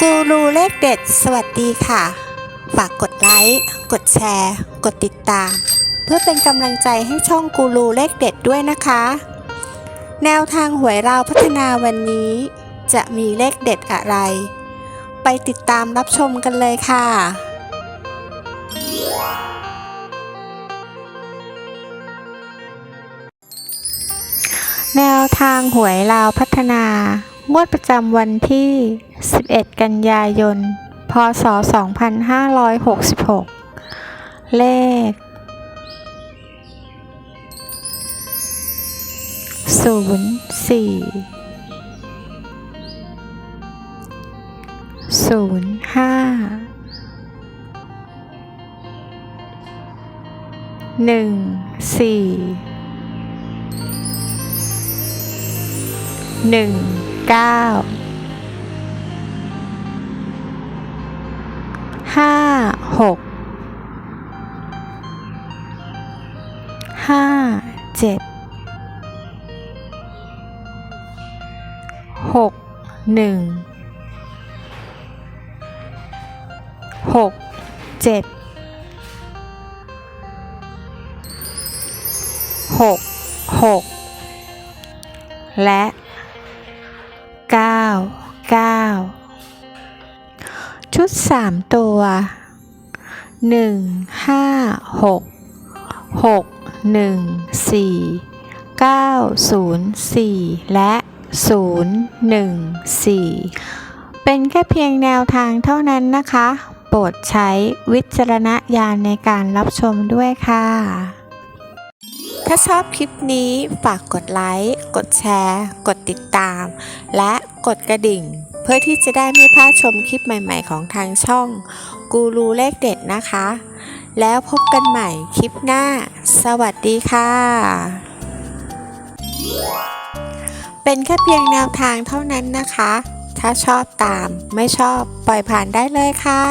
กูรูเลขเด็ด สวัสดีค่ะ ฝากกดไลค์ กดแชร์ กดติดตาม เพื่อเป็นกำลังใจให้ช่องกูรูเลขเด็ดด้วยนะคะ แนวทางหวยเราวพัฒนาวันนี้ จะมีเลขเด็ดอะไร ไปติดตามรับชมกันเลยค่ะ แนวทางหวยลาวพัฒนา งวดประจำวันที่ 11 กันยายน พศ 2566 เลข 0 4 0 5 1 4 1 เก้าห้าหกห้าเจ็ดหกหนึ่งหกเจ็ดหกหกและ เก้าเก้าชุดสามตัวหนึ่งห้าหกหกหนึ่งสี่เก้าศูนย์สี่และ 014 เป็นแค่เพียงแนวทางเท่านั้นนะคะ โปรดใช้วิจารณญาณในการรับชมด้วยค่ะ ถ้าชอบคลิปนี้ฝากกดไลค์ กดแชร์ กดติดตาม และ กดกระดิ่ง เพื่อที่จะได้ไม่พลาดชมคลิปใหม่ๆ ของทางช่อง กูรูเลขเด็ดนะคะ แล้วพบกันใหม่คลิปหน้า สวัสดีค่ะ เป็นแค่เพียงแนวทางเท่านั้นนะคะ ถ้าชอบตามไม่ชอบปล่อยผ่านได้เลยค่ะ